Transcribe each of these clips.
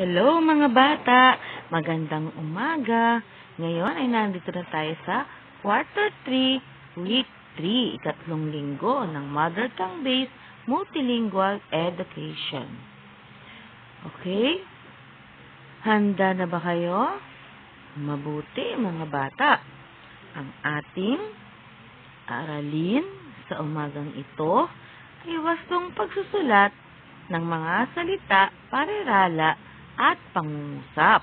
Hello mga bata! Magandang umaga! Ngayon ay nandito na tayo sa Quarter 3, Week 3, ikatlong linggo ng Mother Tongue Based Multilingual Education. Okay? Handa na ba kayo? Mabuti mga bata! Ang ating aralin sa umagang ito ay wastong pagsusulat ng mga salita, parirala, at pangungusap.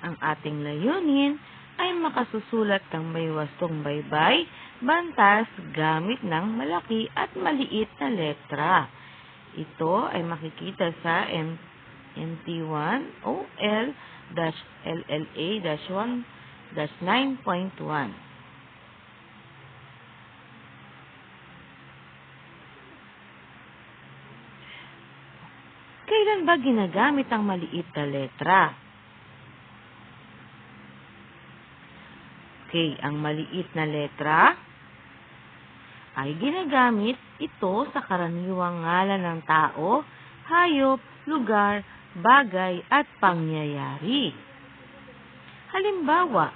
Ang ating layunin ay makasusulat ng may wastong baybay, bantas gamit ng malaki at maliit na letra. Ito ay makikita sa M MT1 OL-LLA-1-9.1. Kailan ba ginagamit ang maliit na letra? Okay, ang maliit na letra ay ginagamit ito sa karaniwang ngalan ng tao, hayop, lugar, bagay, at pangyayari. Halimbawa,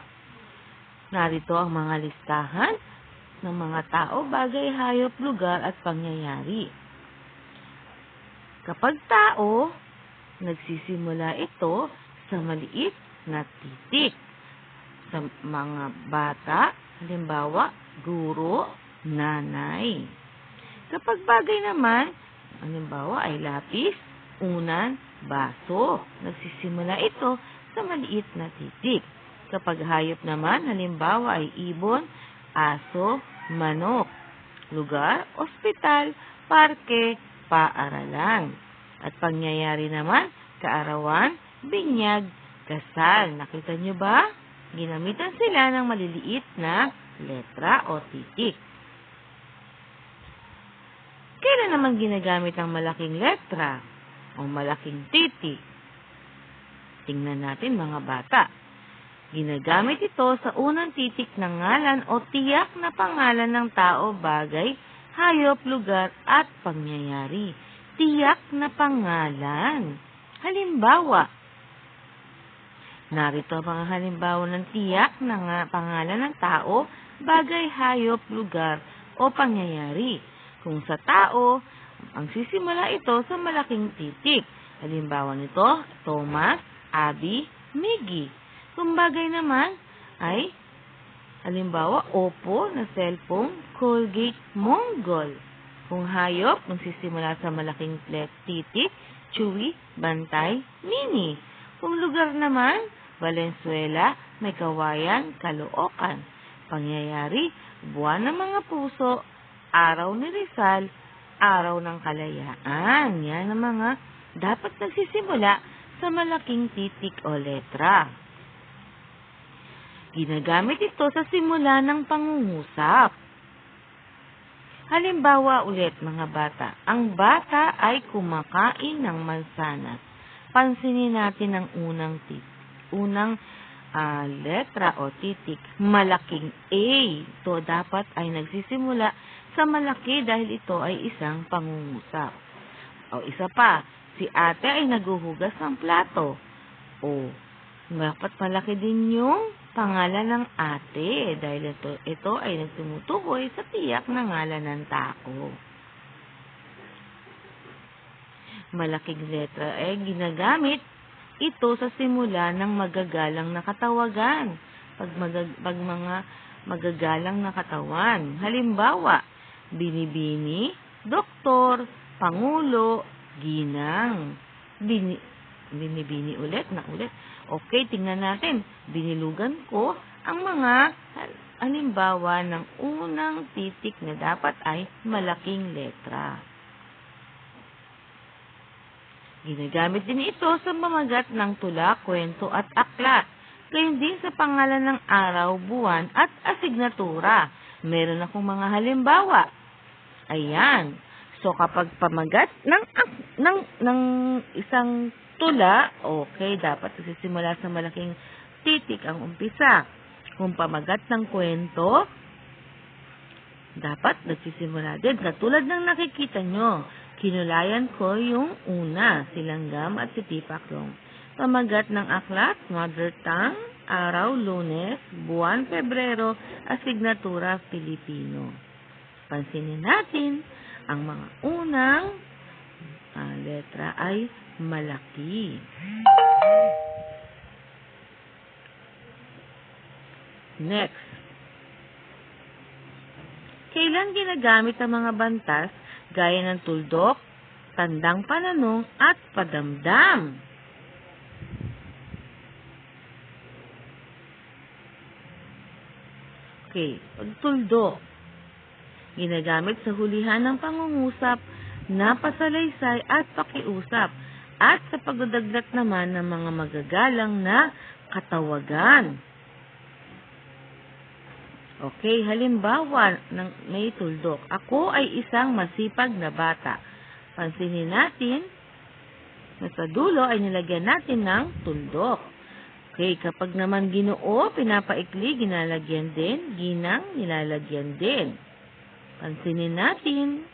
narito ang mga listahan ng mga tao, bagay, hayop, lugar, at pangyayari. Kapag tao, nagsisimula ito sa maliit na titik. Sa mga bata, halimbawa, guro, nanay. Kapag bagay naman, halimbawa ay lapis, unan, baso. Nagsisimula ito sa maliit na titik. Kapag hayop naman, halimbawa ay ibon, aso, manok. Lugar, ospital, parke, paaralan. At pangyayari naman, kaarawan, binyag, kasal. Nakita nyo ba? Ginamitan sila ng maliliit na letra o titik. Kailan naman ginagamit ang malaking letra o malaking titik? Tingnan natin mga bata. Ginagamit ito sa unang titik ng ngalan o tiyak na pangalan ng tao, bagay, hayop, lugar, at pangyayari. Tiyak na pangalan. Halimbawa, narito ang mga halimbawa ng tiyak na pangalan ng tao, bagay, hayop, lugar, o pangyayari. Kung sa tao, ang sisimula ito sa malaking titik. Halimbawa nito, Thomas, Abby, Miggy. Kung bagay naman, ay Halimbawa, Oppo na cellphone, Colgate, Mongol. Kung hayop, magsisimula sa malaking titik, Chewy, Bantay, Mini. Kung lugar naman, Valenzuela, may kawayan, Caloocan. Pangyayari, buwan ng mga puso, araw ni Rizal, araw ng kalayaan. Yan ang mga dapat nagsisimula sa malaking titik o letra. Ginagamit ito sa simula ng pangungusap. Halimbawa ulit mga bata, ang bata ay kumakain ng mansanas. Pansinin natin ang unang titik, unang uh, letra o titik, malaking A. Ito dapat ay nagsisimula sa malaki dahil ito ay isang pangungusap. O isa pa, si ate ay naguhugas ng plato. O, dapat malaki din yung pangalan ng ate dahil ito, ito ay nagtumutukoy sa tiyak na ngalan ng tao. Malaking letra ay ginagamit ito sa simula ng magagalang na katawagan. Pag, magag, pag mga magagalang na katawan. Halimbawa, binibini, doktor, pangulo, ginang. Bini, binibini ulit na ulit. Okay, tingnan natin. Binilugan ko ang mga halimbawa ng unang titik na dapat ay malaking letra. Ginagamit din ito sa mamagat ng tula, kwento at aklat. Gayon din sa pangalan ng araw, buwan at asignatura. Meron akong mga halimbawa. Ayan. So kapag pamagat ng ng ng isang tula, okay, dapat nagsisimula sa malaking titik ang umpisa. Kung pamagat ng kwento, dapat nagsisimula din. Katulad ng nakikita nyo, Kinulayan ko yung una, si Langgam at si Tipaklong. Pamagat ng aklat, Mother Tongue, Araw, Lunes, Buwan, Pebrero, Asignatura, Pilipino. Pansinin natin, ang mga unang ah, letra ay malaki. Next. Kailan ginagamit ang mga bantas gaya ng tuldok, tandang pananong, at padamdam? Okay, pagtuldok. Ginagamit sa hulihan ng pangungusap, napasalaysay at pakiusap at sa pagdadagdag naman ng mga magagalang na katawagan. Okay, halimbawa ng may tuldok. Ako ay isang masipag na bata. Pansinin natin na sa dulo ay nilagyan natin ng tuldok. Okay, kapag naman ginoo, pinapaikli, ginalagyan din. Ginang, nilalagyan din. Pansinin natin.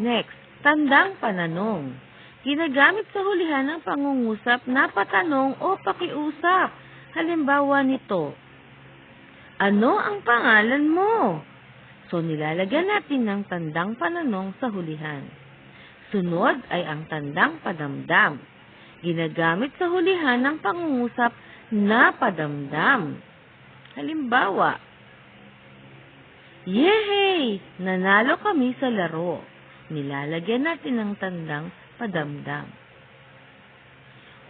Next, tandang pananong. Ginagamit sa hulihan ng pangungusap na patanong o pakiusap. Halimbawa nito, ano ang pangalan mo? So, nilalagyan natin ng tandang pananong sa hulihan. Sunod ay ang tandang padamdam. Ginagamit sa hulihan ng pangungusap na padamdam. Halimbawa, Yehey! Nanalo kami sa laro. Nilalagyan natin ng tandang padamdam.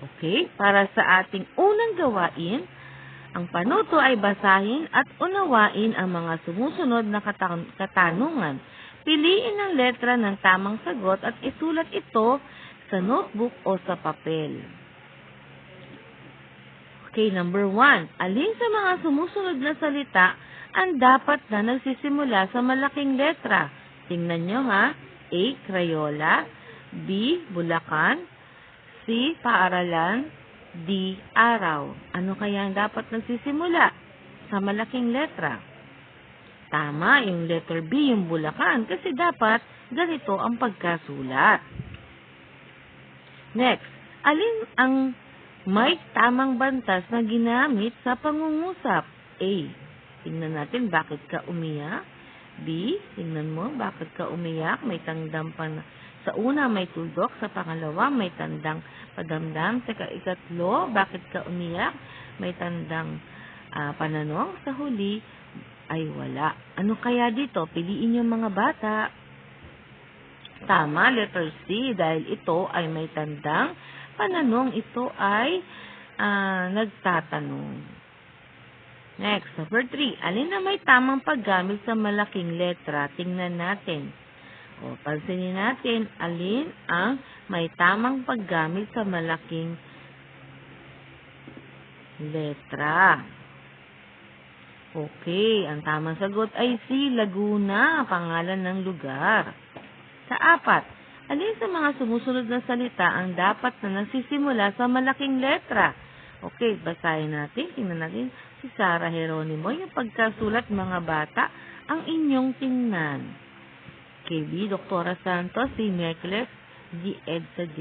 Okay? Para sa ating unang gawain, ang panuto ay basahin at unawain ang mga sumusunod na katan- katanungan. Piliin ang letra ng tamang sagot at isulat ito sa notebook o sa papel. Okay, number one. Alin sa mga sumusunod na salita ang dapat na nagsisimula sa malaking letra? Tingnan nyo ha. A. Crayola B. Bulacan C. Paaralan D. Araw. Ano kaya ang dapat nagsisimula sa malaking letra? Tama, yung letter B, yung Bulacan, kasi dapat ganito ang pagkasulat. Next, alin ang may tamang bantas na ginamit sa pangungusap? A. Tingnan natin bakit ka umiyak. B. Tingnan mo bakit ka umiyak. May tandang pa na. Sa una may tuldok, sa pangalawa may tandang padamdam, sa ikatlo bakit ka umiyak. May tandang ah, pananong, sa huli ay wala. Ano kaya dito? Piliin yung mga bata. Tama, letter C, dahil ito ay may tandang pananong. Ito ay ah, nagtatanong. Next, number 3. Alin na may tamang paggamit sa malaking letra? Tingnan natin. O, pansinin natin, alin ang may tamang paggamit sa malaking letra? Okay, ang tamang sagot ay si Laguna, pangalan ng lugar. Sa apat, alin sa mga sumusunod na salita ang dapat na nagsisimula sa malaking letra? Okay, basahin natin. Tingnan natin si Sarah Geronimo. Yung pagkasulat mga bata, ang inyong tingnan. KB, Dr. Santos, si Mercedes, G. Edsa J.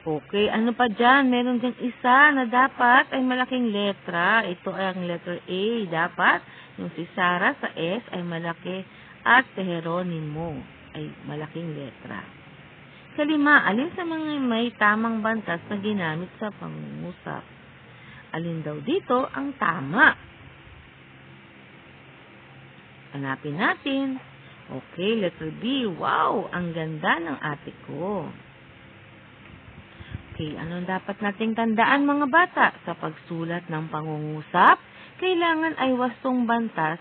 Okay, ano pa dyan? Meron dyan isa na dapat ay malaking letra. Ito ay ang letter A. Dapat yung si Sarah sa S ay malaki at si Geronimo ay malaking letra. Kalima, alin sa mga may tamang bantas na ginamit sa pangungusap? Alin daw dito ang tama? Hanapin natin. Okay, letter B. Wow, ang ganda ng ate ko. Okay, anong dapat nating tandaan mga bata? Sa pagsulat ng pangungusap, kailangan ay wastong bantas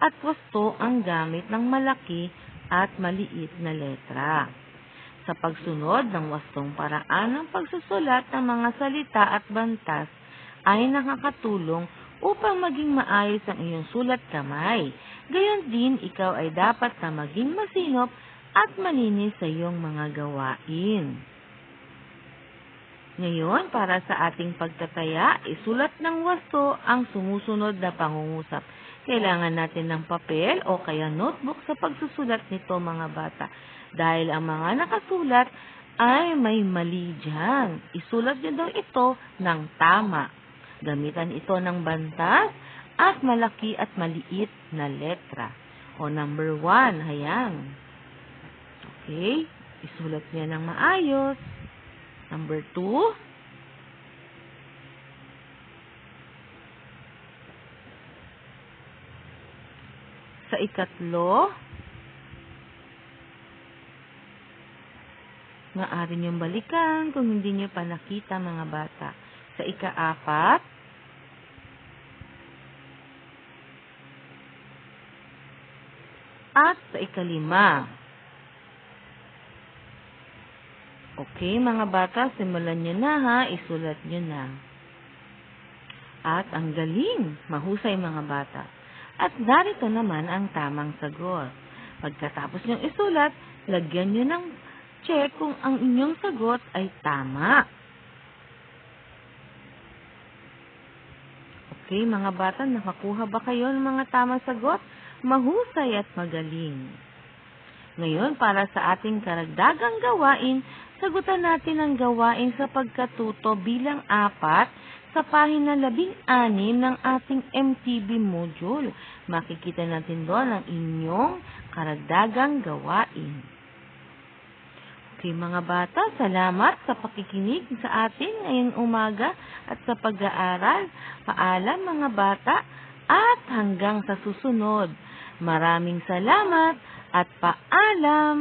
at wasto ang gamit ng malaki at maliit na letra. Sa pagsunod ng wastong paraan ng pagsusulat ng mga salita at bantas ay nakakatulong upang maging maayos ang iyong sulat kamay. Gayon din, ikaw ay dapat na maging masinop at malinis sa iyong mga gawain. Ngayon, para sa ating pagtataya, isulat ng wasto ang sumusunod na pangungusap. Kailangan natin ng papel o kaya notebook sa pagsusulat nito mga bata. Dahil ang mga nakasulat ay may mali dyan. Isulat nyo daw ito ng tama. Gamitan ito ng bantas at malaki at maliit na letra. O number one, ayan. Okay, isulat niya ng maayos. Number two, sa ikatlo, maaari niyong balikan kung hindi niyo pa nakita mga bata. Sa ikaapat, at sa ikalima. Okay, mga bata, simulan nyo na ha. Isulat nyo na. At ang galing, mahusay mga bata. At narito naman ang tamang sagot. Pagkatapos nyong isulat, lagyan nyo ng check kung ang inyong sagot ay tama. Okay, mga bata, nakakuha ba kayo ng mga tamang sagot? Mahusay at magaling. Ngayon, para sa ating karagdagang gawain, sagutan natin ang gawain sa pagkatuto bilang apat sa pahina labing anim ng ating MTB module. Makikita natin doon ang inyong karagdagang gawain. Okay mga bata, salamat sa pakikinig sa atin ngayong umaga at sa pag-aaral. Paalam mga bata at hanggang sa susunod. Maraming salamat at paalam!